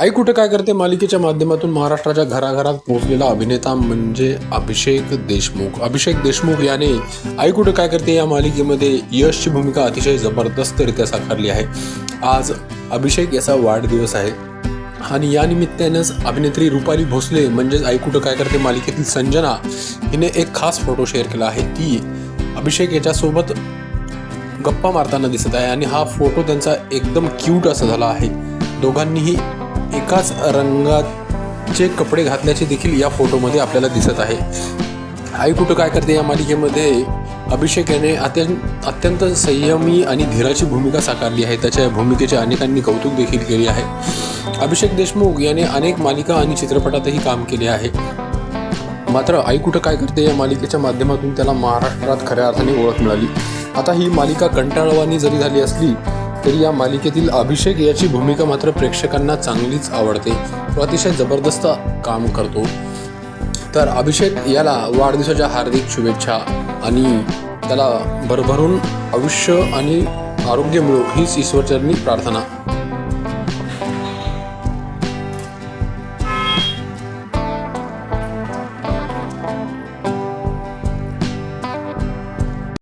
आई कुठं काय करते? मालिकेच्या माध्यमातून महाराष्ट्राच्या घराघरात पोहोचलेला अभिनेता म्हणजे अभिषेक देशमुख. अभिषेक देशमुख याने आई कुठं काय करते? या मालिकेमध्ये यशची भूमिका अतिशय जबरदस्तरित्या साकारली आहे. आज अभिषेक याचा वाढदिवस आहे. आणि या निमित्तानेच अभिनेत्री रुपाली भोसले म्हणजेच आई कुठं काय करते? मालिकेतील संजना हिने एक खास फोटो शेअर केला आहे. ती अभिषेक याच्यासोबत गप्पा मारताना दिसत आहे आणि हा फोटो त्यांचा एकदम क्यूट असा झाला आहे. दोघांनीही एकाच रंगाचे कपडे घातल्याचे देखील या फोटोमध्ये आपल्याला दिसत आहे. आई कुठं काय करते या मालिकेमध्ये? अभिषेक याने अत्यंत अत्यंत संयमी आणि धीराची भूमिका साकारली आहे. त्याच्या या भूमिकेचे अनेकांनी कौतुक देखील केले आहे. अभिषेक देशमुख याने अनेक मालिका आणि चित्रपटातही काम केले आहे. मात्र आई कुठं काय करते या मालिकेच्या माध्यमातून त्याला महाराष्ट्रात खऱ्या अर्थाने ओळख मिळाली. आता ही मालिका कंटाळवानी जरी झाली असली तरी या मालिकेतील अभिषेक याची भूमिका मात्र प्रेक्षकांना चांगलीच आवडते. तो अतिशय जबरदस्त काम करतो. तर अभिषेक याला वाढदिवसाच्या हार्दिक शुभेच्छा आणि त्याला भरभरून आयुष्य आणि आरोग्य मिळो हीच ईश्वरचरणी प्रार्थना.